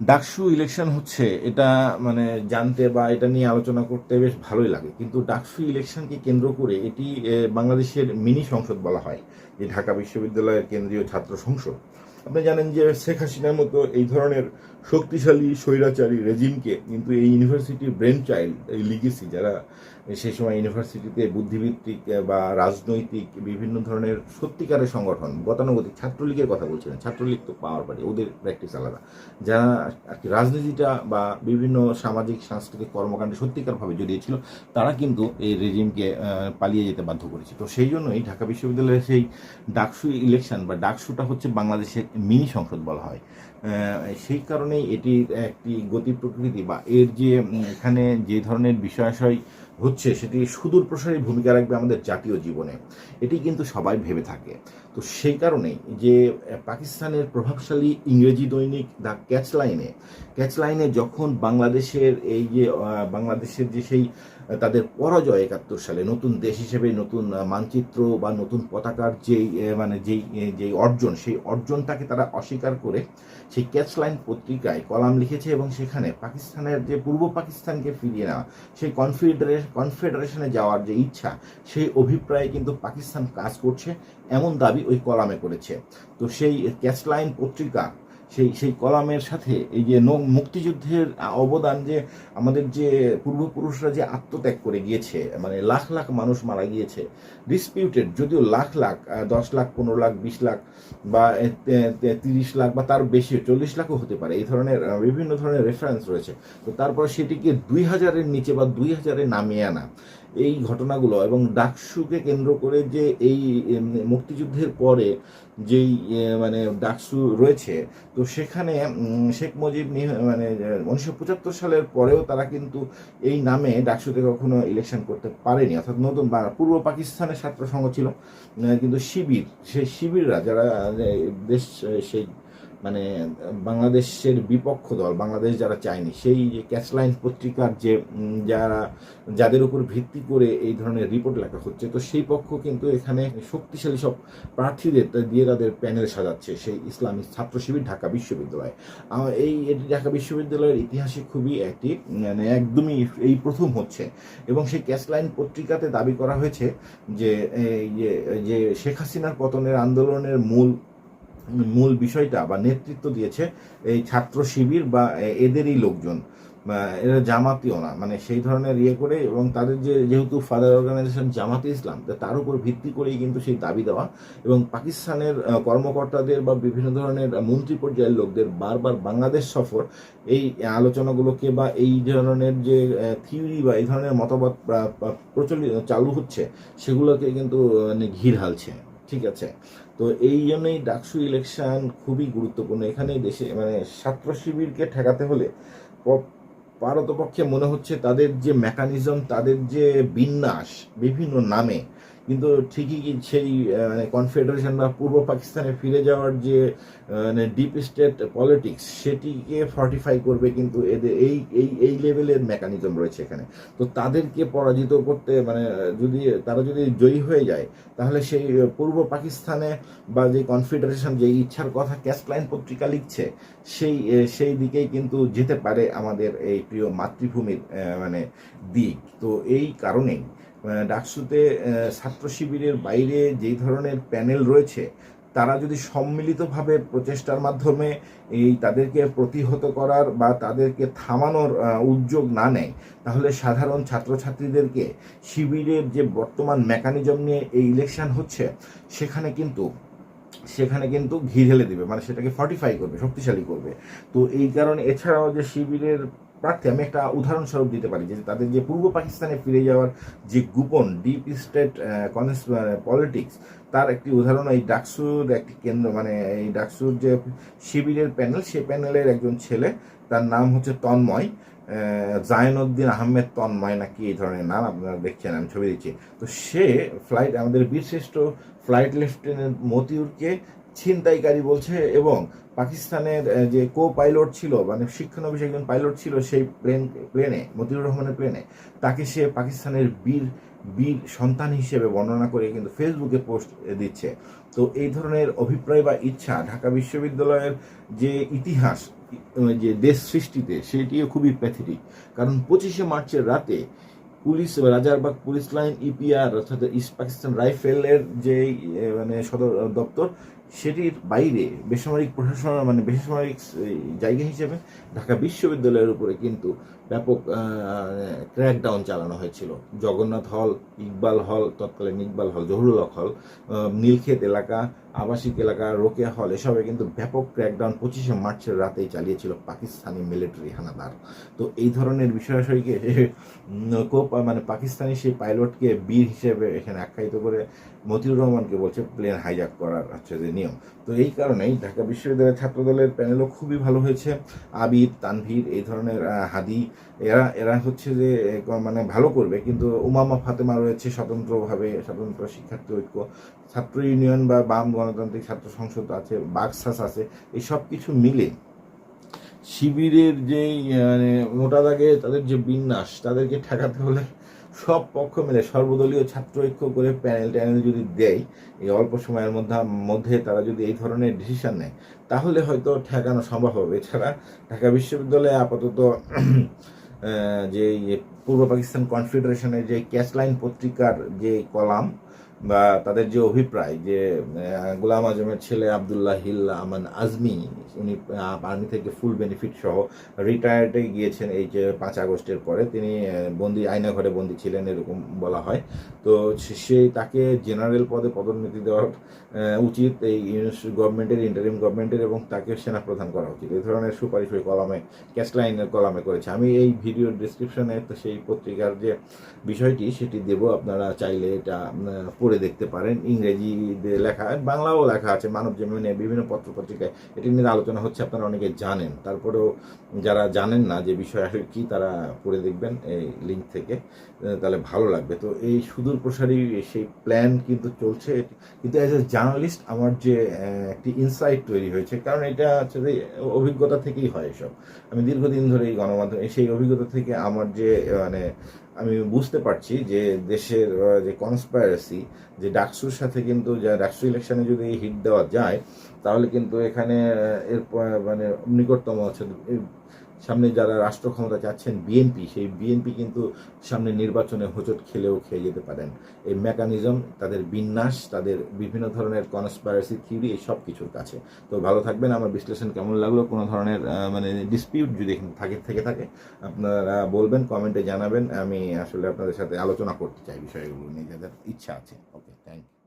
DUCSU election হচ্ছে, এটা মানে জানতে বা এটা নিয়ে আলোচনা করতে বেশ ভালোই লাগে। কিন্তু ডাকসু ইলেকশনকে কেন্দ্র করে এটি বাংলাদেশের মিনি সংসদ বলা হয়, যে ঢাকা বিশ্ববিদ্যালয়ের কেন্দ্রীয় ছাত্র সংসদ। আপনি জানেন যে শেখ হাসিনার মতো এই ধরনের শক্তিশালী, স্বৈরাচারী রেজিমকে কিন্তু এই ইউনিভার্সিটির ব্রেন চাইল্ড এই লিগেসি যারা সেই সময় ইউনিভার্সিটিতে বুদ্ধিভিত্তিক বা রাজনৈতিক বিভিন্ন ধরনের সত্যিকারের সংগঠন, গতানুগতিক ছাত্রলীগের কথা বলছিলেন ছাত্রলীগ তো পাওয়ার পারে ওদের প্র্যাকটিস আলাদা। যারা আর কি রাজনীতিটা বা বিভিন্ন সামাজিক, সাংস্কৃতিক কর্মকাণ্ডে সত্যিকারভাবে জড়িয়েছিল, তারা কিন্তু এই রেজিমকে পালিয়ে যেতে বাধ্য করেছে। তো সেই জন্যই ঢাকা বিশ্ববিদ্যালয়ের সেই ডাকসু ইলেকশন বা ডাকসুটা হচ্ছে বাংলাদেশের মিনি সংসদ বলা হয়। সেই কারণেই এটির একটি গতি প্রকৃতি বা এর যে এখানে যে ধরনের বিষয়াশয় হচ্ছে সেটি সুদূর প্রসারী ভূমিকা রাখবে আমাদের জাতীয় জীবনে। এটি কিন্তু সবাই ভেবে থাকে। তো সেই কারণেই যে পাকিস্তানের প্রভাবশালী ইংরেজি দৈনিক দ্য ক্যাচ লাইনে ক্যাচ লাইনে যখন বাংলাদেশের এই যে বাংলাদেশের যে সেই তাদের পরাজয় একাত্তর সালে, নতুন দেশ হিসেবে নতুন মানচিত্র বা নতুন পতাকার যেই মানে যেই যেই অর্জন, সেই অর্জনটাকে তারা অস্বীকার করে সেই ক্যাচ লাইন পত্রিকায় কলাম লিখেছে এবং সেখানে পাকিস্তানের যে পূর্ব পাকিস্তানকে ফিরিয়ে নেওয়া, সেই কনফেডারেশন কনফেডারেশনে যাওয়ার যে ইচ্ছা, সেই অভিপ্রায়ে কিন্তু পাকিস্তান কাজ করছে। এমন দাবি ওই কলামে করেছে। তো সেই ক্যাচ লাইন পত্রিকা, সেই সেই কলামের সাথে এই যে মুক্তিযুদ্ধের অবদান যে আমাদের যে পূর্বপুরুষরা যে আত্মত্যাগ করে গিয়েছে মানে লাখ লাখ মানুষ মারা গিয়েছে ডিসপিউটেড যদিও লাখ লাখ দশ লাখ, পনেরো লাখ, বিশ লাখ বা তিরিশ লাখ বা তার বেশি, চল্লিশ লাখও হতে পারে। এই ধরনের বিভিন্ন ধরনের রেফারেন্স রয়েছে। তো তারপর সেটিকে দুই হাজারের নিচে বা দুই হাজারে নামিয়ে আনা। এই ঘটনাগুলো এবং ডাকসুকে কেন্দ্র করে যে এই মুক্তিযুদ্ধের পরে যেই মানে ডাকসু রয়েছে, তো সেখানে শেখ মুজিব মানে উনিশশো পঁচাত্তর সালের পরেও তারা কিন্তু এই নামে ডাকসুতে কখনো ইলেকশন করতে পারেনি। অর্থাৎ নতুন পূর্ব পাকিস্তানের ছাত্র ছিল কিন্তু শিবির, সেই শিবিররা যারা দেশ সেই মানে বাংলাদেশের বিপক্ষ দল, বাংলাদেশ যারা চায়নি, সেই যে ক্যাচলাইন পত্রিকার যে যারা, যাদের উপর ভিত্তি করে এই ধরনের রিপোর্ট লেখা হচ্ছে, তো সেই পক্ষ কিন্তু এখানে শক্তিশালী সব প্রার্থীদের দিয়ে তাদের প্যানেল সাজাচ্ছে, সেই ইসলামী ছাত্র শিবির ঢাকা বিশ্ববিদ্যালয়। এই এটি ঢাকা বিশ্ববিদ্যালয়ের ইতিহাসে খুবই একটি মানে একদমই এই প্রথম হচ্ছে। এবং সেই ক্যাচলাইন পত্রিকাতে দাবি করা হয়েছে যে যে শেখ হাসিনার পতনের আন্দোলনের মূল মূল বিষয়টা বা নেতৃত্ব দিয়েছে এই ছাত্র শিবির বা এদেরই লোকজন এরা জামাতিও না মানে সেই ধরনের ইয়ে করে এবং তাদের যে, যেহেতু ফাদার অর্গানাইজেশন জামাতে ইসলাম তার উপর ভিত্তি করেই কিন্তু সেই দাবি দেওয়া এবং পাকিস্তানের কর্মকর্তাদের বা বিভিন্ন ধরনের মন্ত্রী পর্যায়ের লোকদের বারবার বাংলাদেশ সফর, এই আলোচনাগুলোকে বা এই ধরনের যে থিওরি বা এই ধরনের মতবাদ প্রা- প্রা- প্রচলিত, চালু হচ্ছে, সেগুলোকে কিন্তু মানে ঘির হালছে ঠিক আছে। তো এই জন্যই ডাকসু ইলেকশন খুবই গুরুত্বপূর্ণ। এখানে দেশে মানে ছাত্র শিবিরকে ঠেকাতে হলে পারতপক্ষে মনে হচ্ছে তাদের যে মেকানিজম তাদের যে বিন্যাস বিভিন্ন নামে কিন্তু ঠিকই কি সেই মানে কনফেডারেশন বা পূর্ব পাকিস্তানে ফিরে যাওয়ার যে মানে ডিপ স্টেট পলিটিক্স সেটিকে ফর্টিফাই করবে কিন্তু এদের এই এই এই লেভেলের মেকানিজম রয়েছে এখানে। তো তাদেরকে পরাজিত করতে মানে যদি, তারা যদি জয়ী হয়ে যায়, তাহলে সেই পূর্ব পাকিস্তানে বা যে কনফেডারেশন যে ইচ্ছার কথা ক্যাশলাইন পত্রিকা লিখছে, সেই সেই দিকেই কিন্তু যেতে পারে আমাদের এই প্রিয় মাতৃভূমির মানে দিক। তো এই কারণেই ডাকসুতে ছাত্র শিবিরের বাইরে যেই ধরনের প্যানেল রয়েছে, তারা যদি সম্মিলিতভাবে প্রচেষ্টার মাধ্যমে এই তাদেরকে প্রতিহত করার বা তাদেরকে থামানোর উদ্যোগ না নেয়, তাহলে সাধারণ ছাত্রছাত্রীদেরকে শিবিরের যে বর্তমান মেকানিজম নিয়ে এই ইলেকশন হচ্ছে, সেখানে কিন্তু সেখানে কিন্তু ঘি ঢেলে দেবে মানে সেটাকে ফর্টিফাই করবে, শক্তিশালী করবে। তো এই কারণে এছাড়াও যে শিবিরের প্রার্থী আমি একটা উদাহরণস্বরূপ দিতে পারি যে তাদের যে পূর্ব পাকিস্তানে ফিরে যাওয়ার যে গোপন ডিপ স্টেট পলিটিক্স তার একটি উদাহরণ এই ডাকসুর একটি কেন্দ্র মানে এই ডাকসুর যে শিবিরের প্যানেল সেই প্যানেলের একজন ছেলে তার নাম হচ্ছে তন্ময় আহ, জায়নুদ্দিন আহমেদ তন্ময় নাকি এই ধরনের নাম আপনারা দেখছেন আমি ছবি দিচ্ছি। তো সে ফ্লাইট আমাদের বীরশ্রেষ্ঠ ফ্লাইট লেফটেন্যান্ট মতিউরকে ছিনতাইকারী বলছে এবং পাকিস্তানের যে কো পাইলট ছিল মানে শিক্ষানবিশ একজন পাইলট ছিল সেই প্লেন প্লেনে মতিউর রহমানের প্লেনে তাকে সে পাকিস্তানের বীর বীর সন্তান হিসেবে বর্ণনা করে কিন্তু ফেসবুকে পোস্ট দিচ্ছে। তো এই ধরনের অভিপ্রায় বা ইচ্ছা ঢাকা বিশ্ববিদ্যালয়ের যে ইতিহাস যে দেশ সৃষ্টিতে, সেটিও খুবই প্যাথেটিক কারণ পঁচিশে মার্চের রাতে police Rajarbagh police line EPR অর্থাৎ ইস্ট পাকিস্তান রাইফেলের যে মানে সদর দপ্তর সেটির বাইরে বেসামরিক প্রশাসন মানে বেসামরিক জায়গা হিসেবে ঢাকা বিশ্ববিদ্যালয়ের উপরে কিন্তু ব্যাপক ক্র্যাকডাউন চালানো হয়েছিল। জগন্নাথ হল, ইকবাল হল, তৎকালীন ইকবাল হল, জহুরুল হল নীলক্ষেত এলাকা আবাসিক এলাকা, রোকেয়া হল, এসবে কিন্তু ব্যাপক ক্র্যাকডাউন পঁচিশে মার্চের রাতেই চালিয়েছিল পাকিস্তানি মিলিটারি হানাদার। তো এই ধরনের বিষয়াশয়কে খুব মানে পাকিস্তানি সেই পাইলটকে বীর হিসেবে এখানে আখ্যায়িত করে মতিউর রহমানকে বলছে প্লেন হাইজ্যাক করার হচ্ছে যে নিয়ম। তো এই কারণেই ঢাকা বিশ্ববিদ্যালয়ের ছাত্রদলের প্যানেলও খুবই ভালো হয়েছে। আবির তানভীর, এই ধরনের হাদি, এরা এরা হচ্ছে যে মানে ভালো করবে, কিন্তু উমামা ফাতেমা রয়েছে স্বতন্ত্রভাবে, স্বতন্ত্র শিক্ষার্থী ঐক্য। ছাত্র ইউনিয়ন বা বাম গণতান্ত্রিক ছাত্র সংসদ আছে বাকসাস আছে এই সব কিছু মিলে শিবিরের আহ, মানে মোটা দাগে তাদের যে বিন্যাস তাদেরকে ঠেকাতে হলে সব পক্ষ মিলে সর্বদলীয় ছাত্র ঐক্য করে প্যানেল ট্যানেল যদি দেয় এই অল্প সময়ের মধ্যে মধ্যে তারা যদি এই ধরনের ডিসিশন নেয় তাহলে হয়তো ঠেকানো সম্ভব হবে। এছাড়া ঢাকা বিশ্ববিদ্যালয়ে আপাতত যে পূর্ব পাকিস্তান কনফেডারেশনের যে ক্যাশ লাইন পত্রিকার যে কলাম বা তাদের যে অভিপ্রায় যে গোলাম আজমের ছেলে আবদুল্লাহ হিল আমান আজমি, উনি আর্মি থেকে ফুল বেনিফিট সহ রিটায়ার্ডে গিয়েছেন এই যে পাঁচ আগস্টের পরে। তিনি বন্দি আয়না ঘরে বন্দি ছিলেন এরকম বলা হয়। তো সেই তাকে জেনারেল পদে পদোন্নতি দেওয়া উচিত এই গভর্নমেন্টের ইন্টারিম গভর্নমেন্টের এবং তাকে সেনা প্রধান করা উচিত। এই ধরনের সুপারিশ ওই কলামে ক্যাশ লাইনের কলামে করেছে। আমি এই ভিডিও ডিসক্রিপশনে সেই পত্রিকার যে বিষয়টি, সেটি দেব। আপনারা চাইলে এটা পড়ে দেখতে পারেন, ইংরেজিতে লেখা, বাংলাও লেখা আছে, মানব জীবনে বিভিন্ন পত্র পত্রিকায় এটি নিয়ে আলোচনা হচ্ছে, আপনারা অনেকে জানেন। তারপরেও যারা জানেন না যে বিষয় আসলে কি তারা পড়ে দেখবেন এই লিঙ্ক থেকে, তাহলে ভালো লাগবে। তো এই সুদূর প্রসারী সেই প্ল্যান কিন্তু চলছে। কিন্তু অ্যাজ এ জার্নালিস্ট আমার যে একটি ইনসাইট তৈরি হয়েছে, কারণ এটা হচ্ছে যে অভিজ্ঞতা থেকেই হয় এসব। আমি দীর্ঘদিন ধরে এই গণমাধ্যমে, সেই অভিজ্ঞতা থেকে আমার যে মানে আমি বুঝতে পারছি যে দেশের যে কনসপায়ারেসি যে ডাকসুর সাথে কিন্তু ডাকসু ইলেকশনে যদি হিট দেওয়া যায়, তাহলে কিন্তু এখানে এর মানে নিকটতম হচ্ছে সামনে যারা রাষ্ট্র ক্ষমতা চাচ্ছেন বিএনপি সেই বিএনপি কিন্তু সামনে নির্বাচনে হোঁচট খেলেও খেয়ে যেতে পারেন। এই মেকানিজম তাদের বিন্যাস, তাদের বিভিন্ন ধরনের কনসপায়ারেসি থিওরি এই সব কিছুর কাছে। তো ভালো থাকবেন, আমার বিশ্লেষণ কেমন লাগল? কোনো ধরনের মানে ডিসপিউট যদি থাকে, থেকে থাকে, আপনারা বলবেন কমেন্টে জানাবেন। আমি আসলে আপনাদের সাথে আলোচনা করতে চাই বিষয়গুলো নিয়ে, যাদের ইচ্ছা আছে। Okay thank you